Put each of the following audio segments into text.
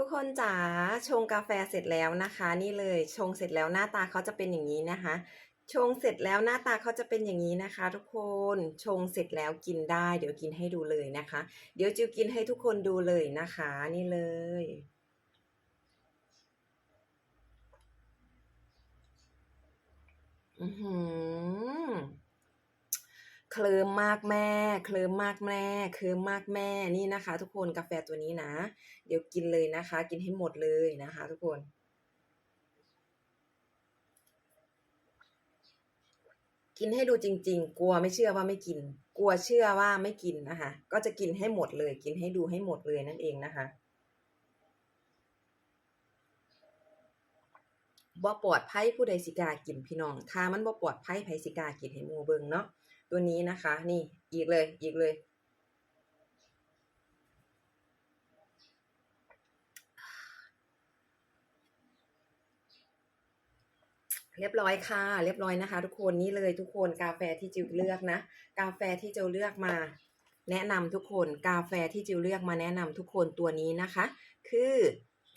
ทุกคนจ๋าชงกาแฟเสร็จแล้วนะคะ นี่เลยชงเสร็จแล้วหน้าตาเขาจะเป็นอย่างนี้นะคะ ชงเสร็จแล้วหน้าตาเขาจะเป็นอย่างนี้นะคะ ทุกคนชงเสร็จแล้วกินได้ เดี๋ยวกินให้ดูเลยนะคะ เดี๋ยวจิวกินให้ทุกคนดูเลยนะคะ นี่เลย อือหือ ลิมมากแม่ เคลิมมากแม่เคลิมมากแม่นี่นะคะ ทุกคนกาแฟตัวนี้นะ เดี๋ยวกินเลยนะคะ กินให้หมดเลยนะคะ ทุกคนกินให้ดูจริง ๆ กลัวไม่เชื่อว่าไม่กิน กลัวเชื่อว่าไม่กินนะคะ ก็จะกินให้หมดเลย กินให้ดูให้หมดเลยนั่นเองนะคะบ่ปลอดภัยผู้ใดสิกากินพี่น้อง ถ้ามันบ่ปลอดภัยไผสิกากินให้หมู่เบิ่งเนาะ ตัวนี้นะคะ นี่อีกเลยอีกเลย เรียบร้อยค่ะ เรียบร้อยนะคะ ทุกคนนี่เลยทุกคนกาแฟที่จิวเลือกนะ กาแฟที่จิวเลือกมา แนะนำทุกคนกาแฟที่จิวเลือกมาแนะนำทุกคนตัวนี้นะคะ คือ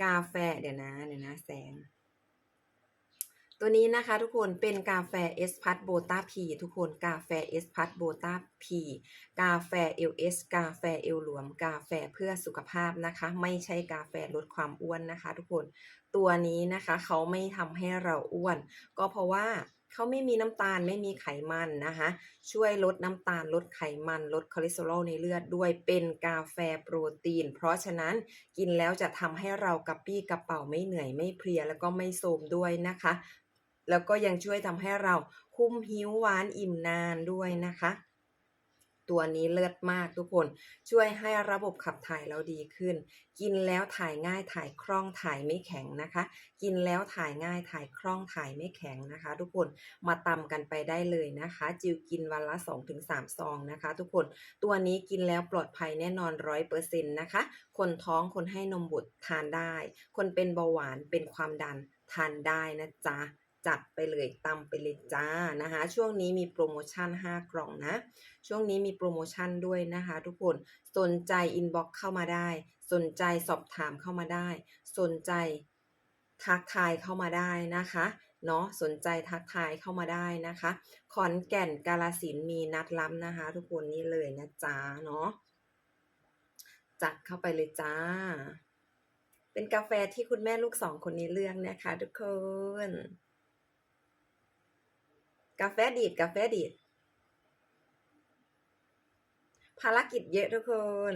กาแฟเดี๋ยวนะเดี๋ยวนะแสง ตัวนี้นะคะทุกคนเป็นกาแฟเอสพัทโบตาพีทุกคนกาแฟเอสพัทโบตาพีกาแฟเอลเอสกาแฟเอลหลวม กาแฟเพื่อสุขภาพนะคะ ไม่ใช่กาแฟลดความอ้วนนะคะ ทุกคนตัวนี้นะคะเขาไม่ทำให้เราอ้วน ก็เพราะว่าเขาไม่มีน้ำตาลไม่มีไขมันนะคะช่วยลดน้ำตาลลดไขมันลดคอเลสเตอรอลในเลือดด้วยเป็นกาแฟโปรตีน เพราะฉะนั้นกินแล้วจะทำให้เรากระปี้กระเป๋าไม่เหนื่อยไม่เพลียแล้วก็ไม่โทรมด้วยนะคะ แล้วก็ยังช่วยทำให้เราคุ้มหิวหวานอิ่มนานด้วยนะคะ ตัวนี้เลิศมากทุกคนช่วยให้ระบบขับถ่ายเราดีขึ้น กินแล้วถ่ายง่ายถ่ายคล่องถ่ายไม่แข็งนะคะ กินแล้วถ่ายง่ายถ่ายคล่องถ่ายไม่แข็งนะคะ ทุกคนมาตำกันไปได้เลยนะคะ จิวกินวันละ 2-3 ซองนะคะ ทุกคนตัวนี้กินแล้วปลอดภัยแน่นอนร้อยเปอร์เซ็นต์นะคะ คนท้องคนให้นมบุตรทานได้ คนเป็นเบาหวานเป็นความดันทานได้นะจ๊ะ จัดไปเลยตำไปเลยจ้านะคะ ช่วงนี้มีโปรโมชั่น 5 กล่องนะ ช่วงนี้มีโปรโมชั่นด้วยนะคะ ทุกคนสนใจอินบ็อกเข้ามาได้ สนใจสอบถามเข้ามาได้ สนใจทักทายเข้ามาได้นะคะเนาะสนใจทักทายเข้ามาได้นะคะ ขอนแก่นกาลสินมีนัดล้ำนะคะ ทุกคนนี่เลยนะจ๊ะเนาะจัดเข้าไปเลยจ้า เป็นกาแฟที่คุณแม่ลูกสองคนนี้เลือกนะคะ ทุกคน กาแฟดีดกาแฟดีดภารกิจเยอะทุกคน